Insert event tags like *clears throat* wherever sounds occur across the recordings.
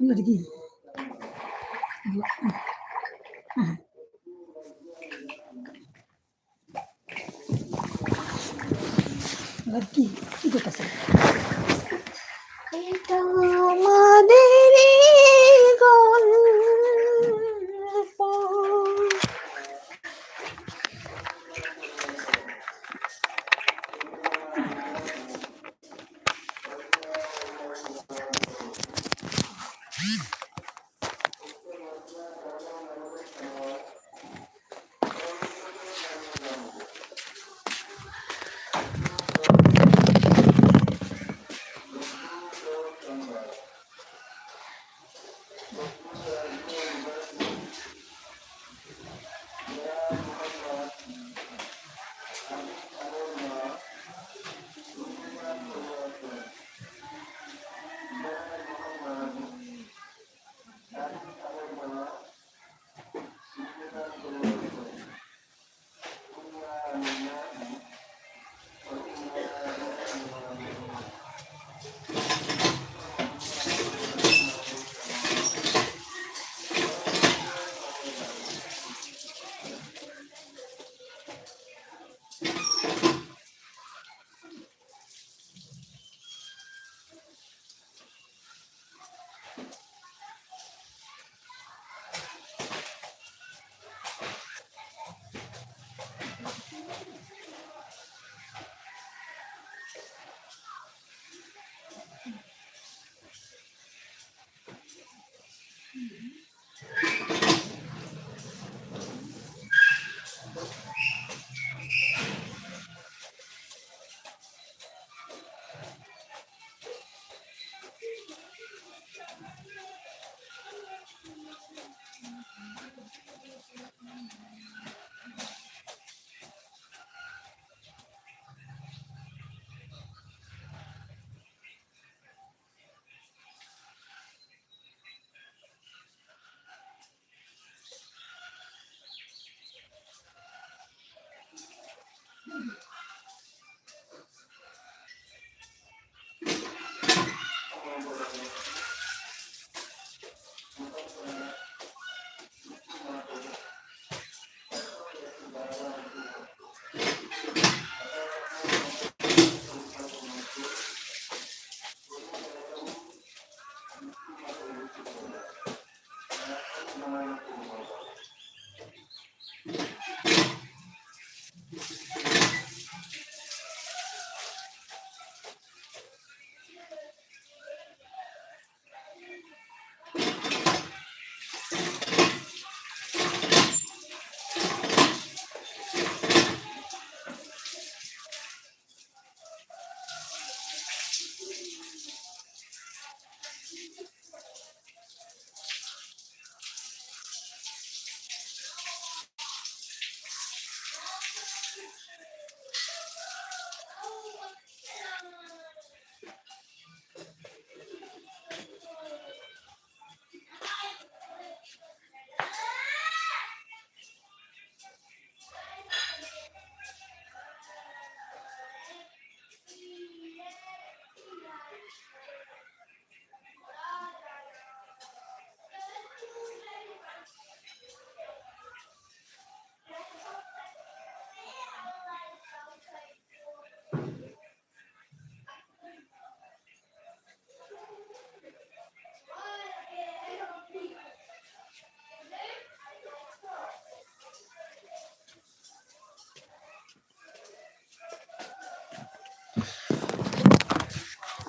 এটা কি এবার কি কি করতেছে এটা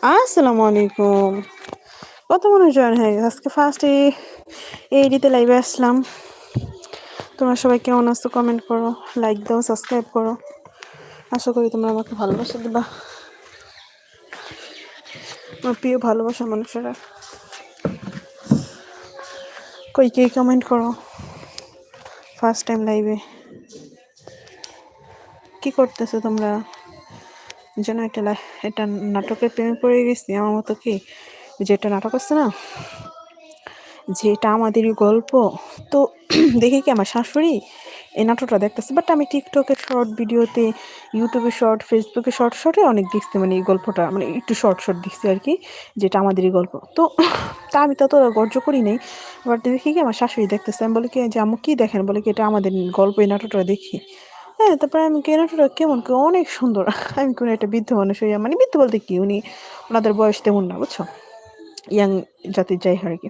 আসসালামু আলাইকুম। কত মনে জয়েন হয়ে গেছে। আজকে ফার্স্ট এই এইডিতে লাইভে আসলাম। তোমরা সবাই কেমন আছো? কমেন্ট করো লাইক দাও সাবস্ক্রাইব করো। আশা করি তোমরা আমাকে ভালোবাসা দিবা। আমার প্রিয় ভালোবাসা মানুষেরা। কই কে কমেন্ট করো? ফার্স্ট টাইম লাইভে কি করতেছো তোমরা? যেন একটা একটা নাটকের প্রেমে পড়ে গেছি। আমার মতো কি? যেটা নাটক আছে না? যে এটা আমাদেরই গল্প। তো *clears throat* দেখে কি আমার শাশুড়ি এই নাটকটা দেখতেছি। বাট আমি টিকটকের শর্ট ভিডিওতে ইউটিউবে শর্ট ফেসবুকে শর্ট শর্টে অনেক দেখছি। মানে এই গল্পটা মানে একটু শর্ট শর্ট দেখছি আর কি যেটা আমাদেরই গল্প। তো *clears throat* তা আমি তত গর্জ করি নাই। বাট দেখি কি আমার শাশুড়ি দেখতেছে। আমি বলি কি, যে আমু কী দেখেন? বলে কি, এটা আমাদের গল্প, এই নাটকটা দেখি। হ্যাঁ তারপরে আমি কি নাটকটা কেমন? কি অনেক সুন্দর। আমি কোনো একটা বৃদ্ধ মানুষ হইয়া মানে বৃদ্ধ বলতে কি, উনি ওনাদের বয়স তেমন না, বুঝছ? ইয়াং জাতির যাই আর কি।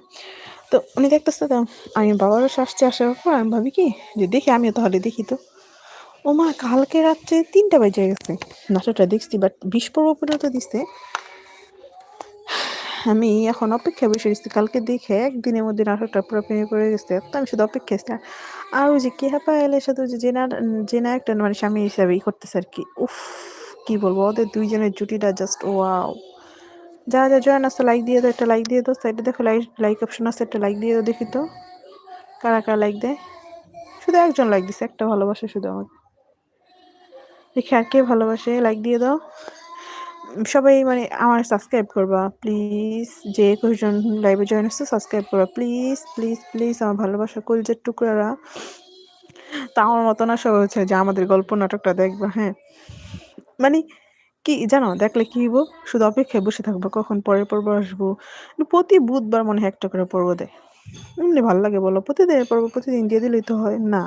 তো উনি দেখতেছে তো, আমি বাবারও আসছে, আসার পর আমি ভাবি কি, যে দেখি আমিও তাহলে দেখি তো। ও মা, কালকে রাত্রে তিনটা বেজে গেছে। নাটকটা দেখছি বাট বিশ পর্যন্ত দিচ্ছে আমি এখন অপেক্ষা বসে গেছি কালকে দেখে একদিনের মধ্যে নাটকটা পুরো প্রেমে পড়ে গেছে। তো আমি শুধু অপেক্ষা আর ওই যে কেহাপা এলের সাথে যে জেনার, জেনা একটা মানে স্বামী হিসাবেই করতেছে আর কি। উফ, কি বলব? ওদের দুইজনের জুটিটা জাস্ট ওয়াও যা যা, জয়েন আছে লাইক দিয়ে দাও, একটা লাইক দিয়ে দাও সাইডে দেখো লাইক লাইক অপশন আছে, একটা লাইক দিয়ে দাও, দেখি তো। কারা কারা লাইক দেয়? শুধু একজন লাইক দিছে, একটা ভালোবাসে শুধু আমাকে। দেখি আর কে ভালোবাসে লাইক দিয়ে দাও। সবাই মানে আমার সাবস্ক্রাইব করবা প্লিজ যে একুশজন লাইভে জয়েন হচ্ছে সাবস্ক্রাইব করবা। প্লিজ প্লিজ প্লিজ আমার ভালোবাসা কলজের টুকরারা। তা আমার মতো না সবাই হচ্ছে যে আমাদের গল্প নাটকটা দেখবা হ্যাঁ। মানে কি জানো, দেখলে কি হইব? শুধু অপেক্ষায় বসে থাকব, কখন পরের পর্ব আসব। প্রতি বুধবার মনে হয় একটা করে পর্ব দেয়। এমনি ভালো লাগে বলো, প্রতিদিনের পর্ব প্রতিদিন দিয়ে দিলেই তো হয়। না,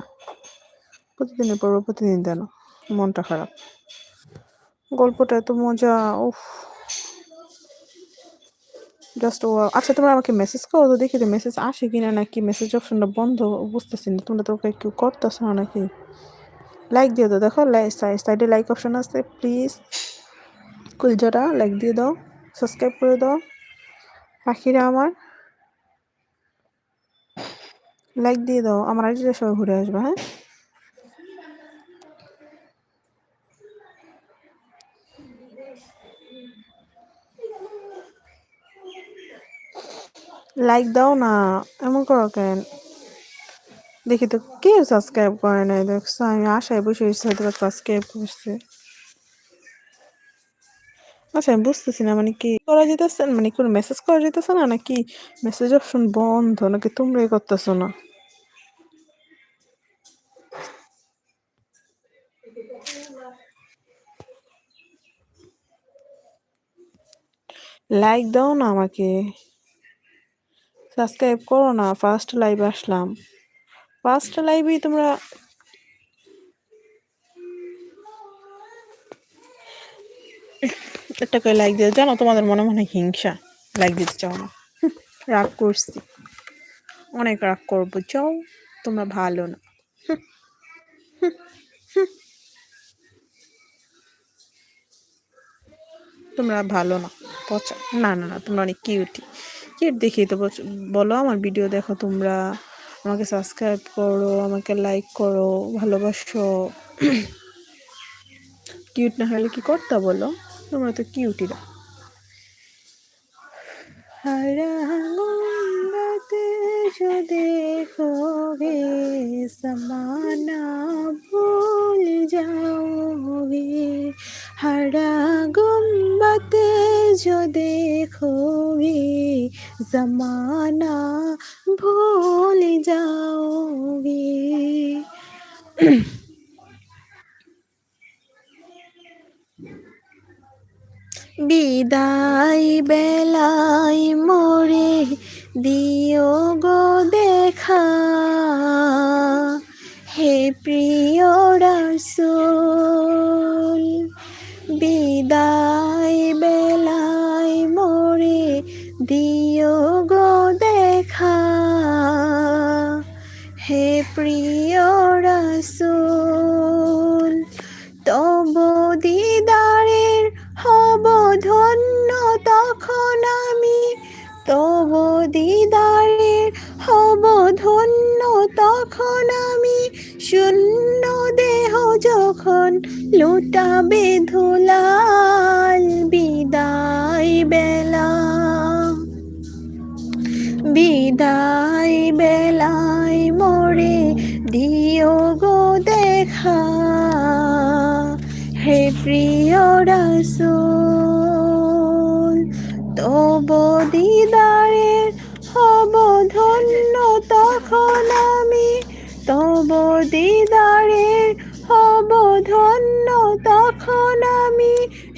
প্রতিদিনের পর্ব প্রতিদিন দেন মনটা খারাপ। গল্পটা এত মজা, উফ। জাস্ট ও আচ্ছা তোমরা আমাকে মেসেজ করো তো দেখি তো মেসেজ আসে কিনা নাকি মেসেজ অপশনটা বন্ধ, বুঝতেছি না। তোমরা তো ওকে কেউ করতেছো না নাকি? লাইক দিয়ে দাও, দেখো সাইডে লাইক অপশন আছে প্লিজ কুলজারা লাইক দিয়ে দাও সাবস্ক্রাইব করে দাও। পাখিরা আমার লাইক দিয়ে দাও। আমার আইডিটা সবাই ঘুরে আসবে হ্যাঁ? লাইক দাও না, এমন করো কেন? দেখি তো কে সাবস্ক্রাইব করে নাই, দেখছ? আমি আশায় বসে সাবস্ক্রাইব করছে। আচ্ছা আমি বুঝতেছি না মানে কি করা যেতেছে? না? মানে কোনো মেসেজ করা যেতেছে না, নাকি মেসেজ অপশন বন্ধ, নাকি তোমরাই করতেছো না? লাইক দাও না আমাকে। সাবস্ক্রাইব করো না ফার্স্ট লাইভ আসলাম। ফার্স্ট লাইভেই তোমরা একটা করে লাইক দিয়ে জানো, তোমাদের মনে মনে হিংসা। লাইক দিতে চাও না। রাগ করছি। অনেক রাগ করব। চাও তোমরা ভালো না। তোমরা ভালো না। পচা না না না, তোমরা অনেক কিউটি কিউট দেখিয়ে তো বচ- বলো আমার ভিডিও দেখো তোমরা আমাকে সাবস্ক্রাইব করো আমাকে লাইক করো ভালোবাসো কিউট না হলে কি করতে বলো তোমরা তো কিউটিরা हरा गुंबद जो देखोगे समाना भूल जाओगे हरा गुंबद जो देखोगे जमाना भूल जाओगे বিদায় বেলায় মোরে দিও গো দেখা হে প্রিয় রাসূল দিও গো দেখা। হে প্রিয় রাসূল, তব দিদারের হব ধন্য তখন আমি। তব দিদারের হব ধন্য তখন আমি। শূন্য দেহ যখন লুটাবে ধুলাল, বিদায় বেলা। বিদায় বেলায় মোরে দিও গো দেখা। হে প্রিয় রাসূল, তব দিদারের হব ধন্য তখন আমি। তব দিদারের হব ধন্য তখন আমি।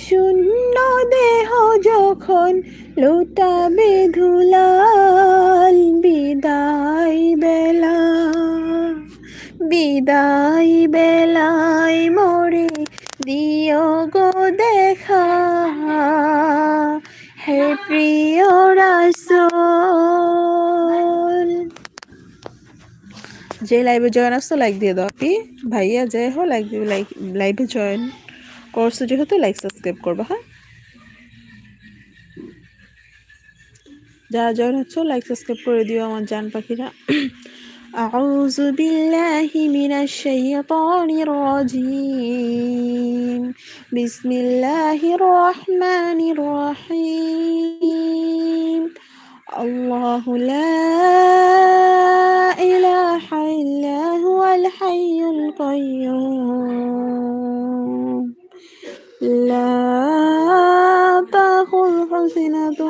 শূন্য দেহ যখন লুটাবে ধুলাল, বিদায় বেলা বিদায় বেলায় মোরে দিও গো দেখা। হে প্রিয় রাসূল। যে লাইভে জয়েন আসতো লাইক দিয়ে দাও আপনি ভাইয়া, যে হো লাইক লাইক লাইভে জয়েন করছো যেহেতু লাইক সাবস্ক্রাইব করবা হ্যাঁ যারা জয়েন হচ্ছে লাইক সাবস্ক্রাইব করে দিও আমার জান পাখিরা أعوذ بالله من الشيطان الرجيم بسم الله الرحمن الرحيم الله لا إله إلا هو الحي القيوم لا تأخذ سنة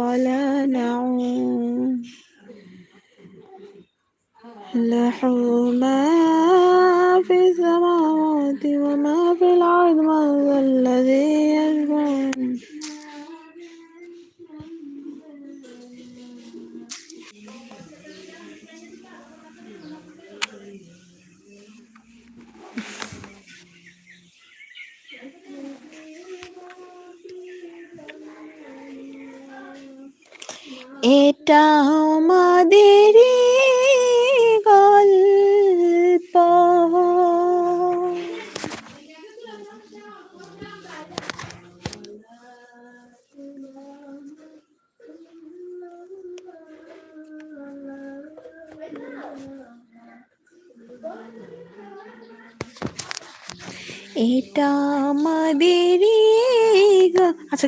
ولا نعوم. له ما في السماوات وما في الأرض من ذا الذي يشفع এটা আমাদের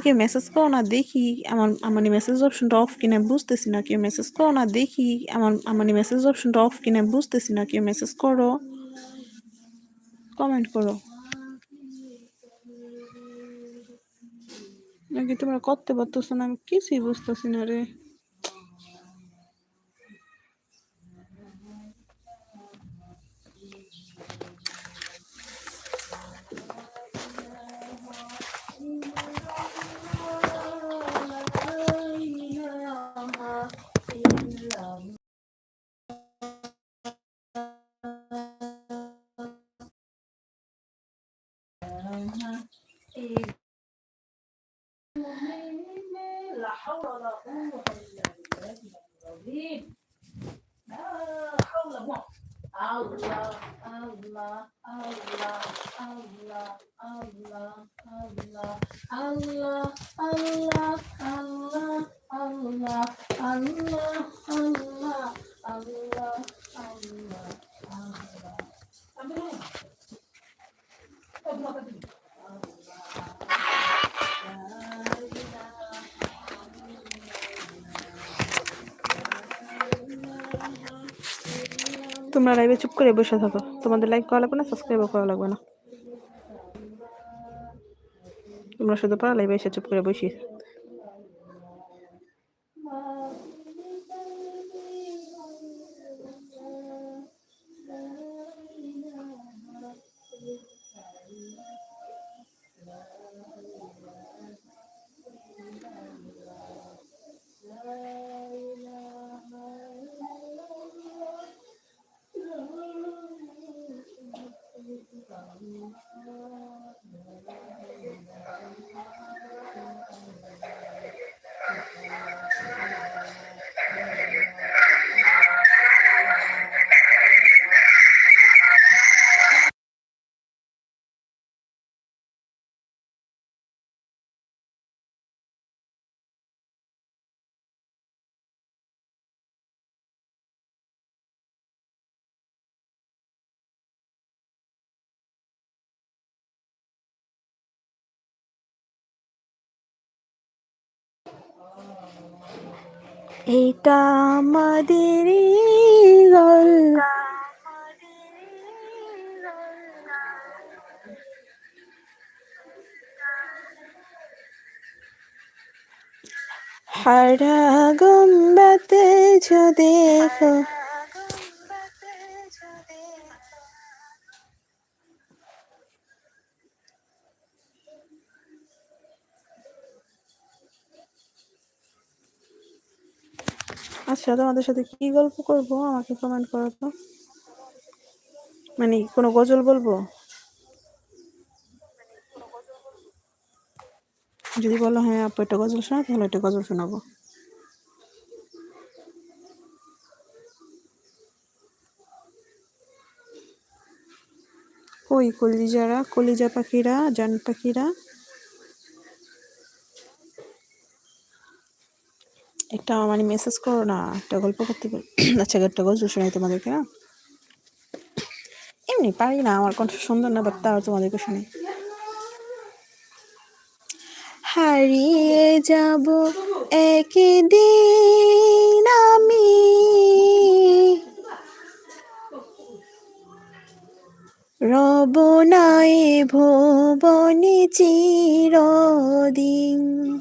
কেউ মেসেজ করো না, দেখি আমার আমার মেসেজ অপশনটা অফ কিনা বুঝতেছি না, কেউ মেসেজ করো না, দেখি আমার আমার মেসেজ অপশনটা অফ কিনা বুঝতেছি না, কেউ মেসেজ করো। কমেন্ট করো। নাকি তোমরা করতে পারতেছো না? আমি কিছুই বুঝতেছি না রে। তোমরা লাইভে চুপ করে বসে থাকো। তোমাদের লাইক করা লাগবে না সাবস্ক্রাইবও করা লাগবে না। তোমরা শুধু পারা লাইভে এসে চুপ করে বসি এটা আমাদের হারা গম্বাতে দেখো তোমাদের সাথে কি গল্প করব? আমাকে কমেন্ট করো তো। মানে কোনো গজল বলব? যদি বলো হ্যাঁ আপু একটা গজল শোনা তাহলে একটা গজল শোনাবো। কই, কলিজারা, কলিজা পাখিরা, জান পাখিরা? একটা মানে মেসেজ করো না, একটা গল্প করতে *clears throat* আচ্ছা একটা গজল শোনাই তোমাদেরকে, না? এমনি পারি না, আমার কণ্ঠ সুন্দর না বাট তাও তোমাদেরকে শুনি হারিয়ে যাব একদিন আমি। রব নাই ভুবনে চিরদিন।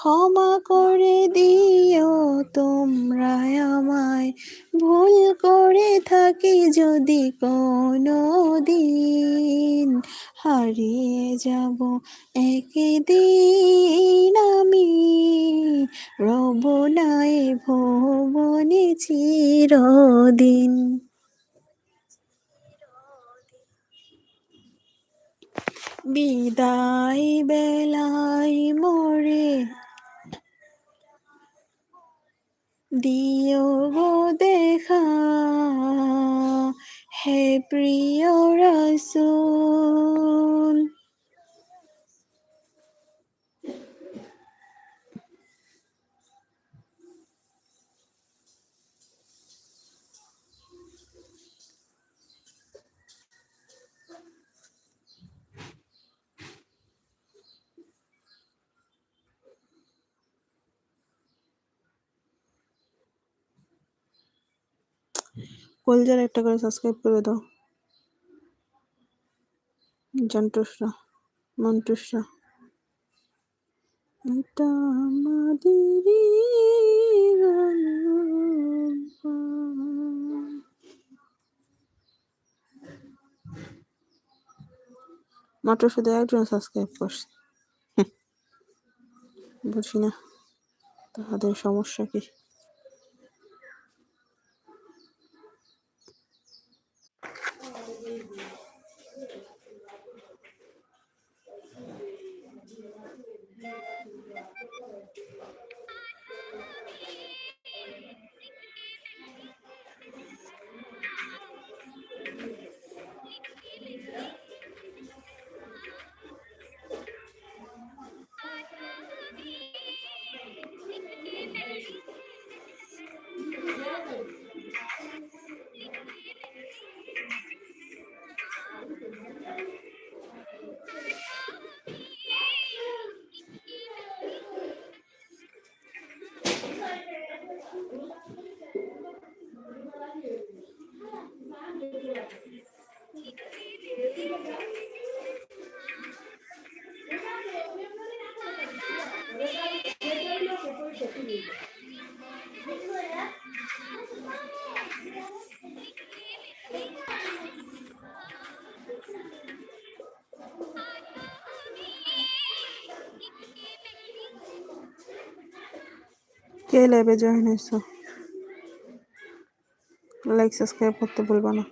ক্ষমা করে দিও তোমরা আমায়। ভুল করে থাকি যদি কোনো দিন। হারিয়ে যাব একদিন আমি। রব নাই ভুবনে চিরদিন। বিদায় বেলায় মোরে দিও গো দেখা হে প্রিয় রসুল কলজার একটা করে সাবস্ক্রাইব করে দাও। জন্টুসরা মন্টুসরা এটা। মাত্র শুধু একজন সাবস্ক্রাইব করছে। *laughs* বুঝি না তাহাদের সমস্যা কি? কে লাইভে জয়েন হয়েছো লাইক সাবস্ক্রাইব করতে ভুলবা না।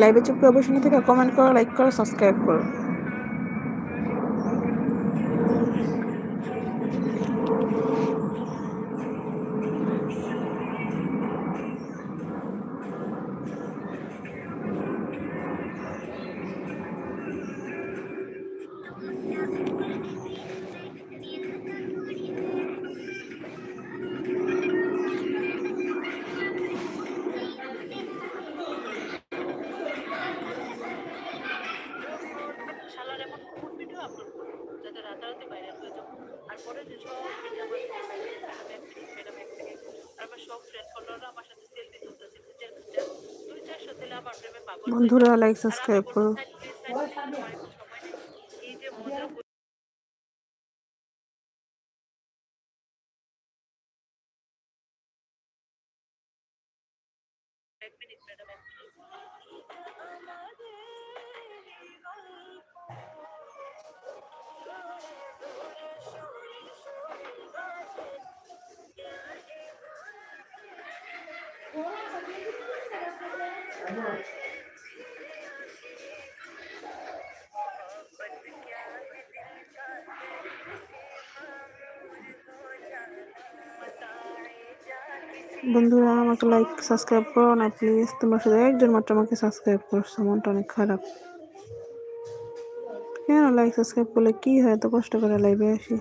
লাইভে চুপ করে অবশ্যই থেকে কমেন্ট করো লাইক করো সাবস্ক্রাইব করো। বন্ধুরা। লাইক সাবস্ক্রাইব করো বন্ধুরা, আমাকে লাইক সাবস্ক্রাইব করো। না প্লিজ তোমরা শুধু একজন মাত্র আমাকে সাবস্ক্রাইব করছ। মনটা অনেক খারাপ। কেন লাইক সাবস্ক্রাইব করলে কী হয়? এত কষ্ট করে লাইভে আসি।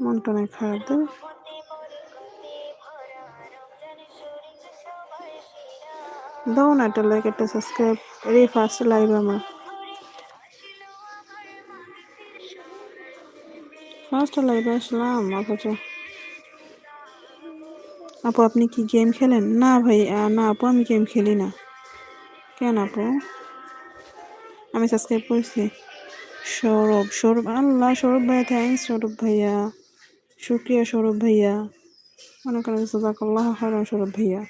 মনটা অনেক খারাপ, তো? দাও না একটা লাইক একটা সাবস্ক্রাইব এই ফার্স্ট লাইভ আমার। ফার্স্ট লাইভে আসলাম, অথচ আপু, আপনি কি গেম খেলেন? না ভাই না আপু, আমি গেম খেলি না। কেন আপু? আমি সাবস্ক্রাইব করেছি। সৌরভ সৌরভ, আল্লাহ, সৌরভ ভাইয়া থ্যাংকস সৌরভ ভাইয়া। শুক্রিয়া সৌরভ ভাইয়া। অনেক অনেক জাজাকাল্লাহ খারাপ সৌরভ ভাইয়া।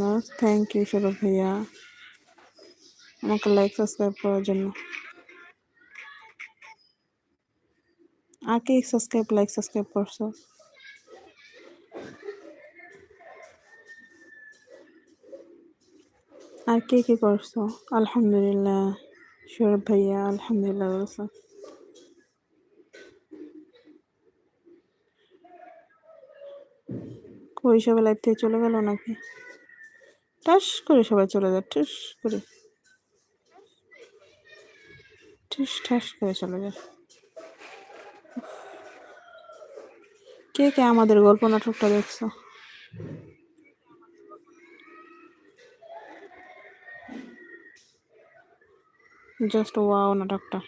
না থ্যাংক ইউ সৌরভ ভাইয়া। আমাকে লাইক সাবস্ক্রাইব করার জন্য। কে সাবস্ক্রাইব লাইক সাবস্ক্রাইব করছ? আর কে কে করছ? আলহামদুলিল্লাহ। সৌরভ ভাইয়া, আলহামদুলিল্লাহ কই সবাই লাইফ থেকে চলে গেল নাকি? টাস করে সবাই চলে যায়, ঠাস করে। ঠাস ঠাস করে চলে যায়। কে কে আমাদের গল্প নাটকটা দেখছ? জাস্ট ওয়াও নাটকটা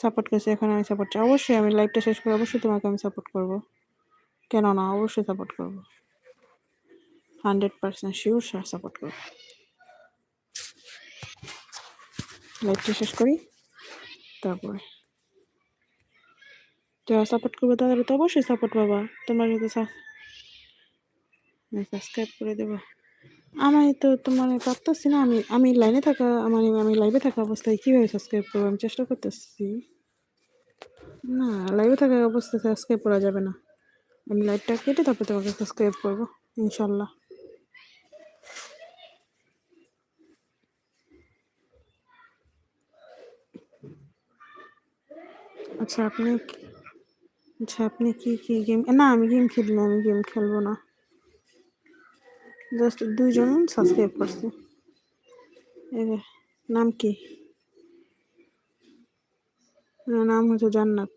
সাপোর্ট করছি এখন আমি সাপোর্ট চাই। অবশ্যই আমি লাইভটা শেষ করে অবশ্যই তোমাকে আমি সাপোর্ট করব। কেন না অবশ্যই সাপোর্ট করব। হান্ড্রেড পার্সেন্ট শিওর সাপোর্ট করব। লাইভটা শেষ করি, তারপরে। যারা সাপোর্ট করবে তাদের তো অবশ্যই সাপোর্ট পাবা। তোমরা যদি সাবস্ক্রাইব করে দেবো। আমি তো তোমার পারতেছি না, আমি আমি লাইনে থাকা আমার আমি লাইভে থাকা অবস্থায় কীভাবে সাবস্ক্রাইব করব? আমি চেষ্টা করতেছি। না লাইভে থাকা অবস্থায় সাবস্ক্রাইব করা যাবে না। আমি লাইভটা কেটে তারপর তোমাকে সাবস্ক্রাইব করব, ইনশাল্লাহ। আচ্ছা আপনি আচ্ছা আপনি কি কি গেম? না, আমি গেম খেলি না, আমি গেম খেলব না। জাস্ট দুইজন সাবস্ক্রাইব করছে। নাম কি? নাম হচ্ছে জান্নাত।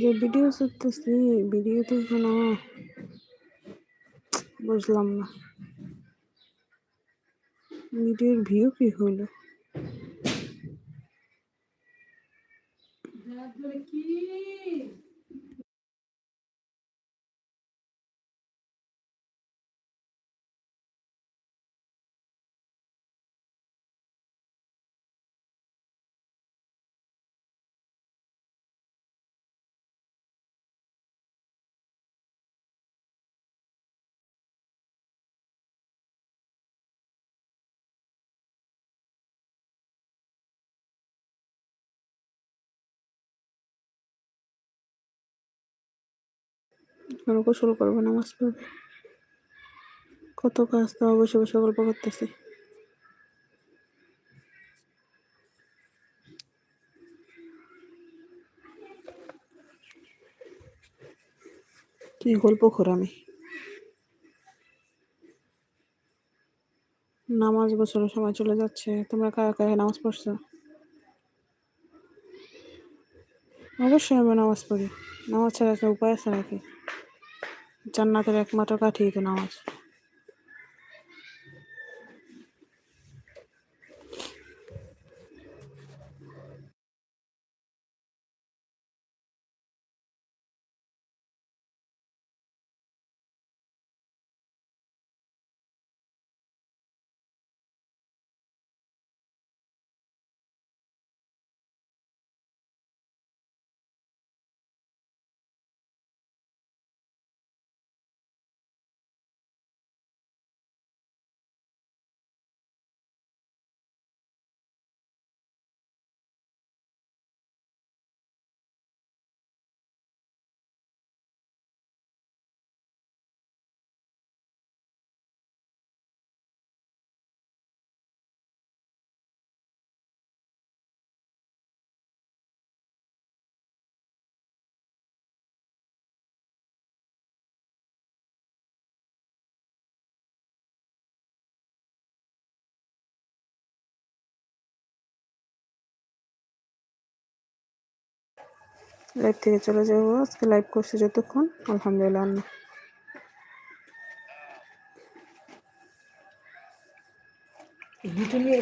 ধরে ভিডিও করতেছি ভিডিওতে কোনো বুঝলাম না ভিডিওর ভিউ কি হলো এখন গোসল করবে, নামাজ পড়বে। কত কাজ তাও বসে বসে গল্প করতেছে। কি গল্প খোর আমি? নামাজ গোসলের সময় চলে যাচ্ছে, তোমরা কারা কারা নামাজ পড়ছো? অবশ্যই আমি নামাজ পড়ি। নামাজ ছাড়া একটা উপায় আছে নাকি? জান্নাতের একমাত্র কাঠি তো নামাজ। লাইভ থেকে চলে যাব। আজকে লাইভ করছি যতক্ষণ আলহামদুলিল্লাহ আল্লাহ।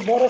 বড়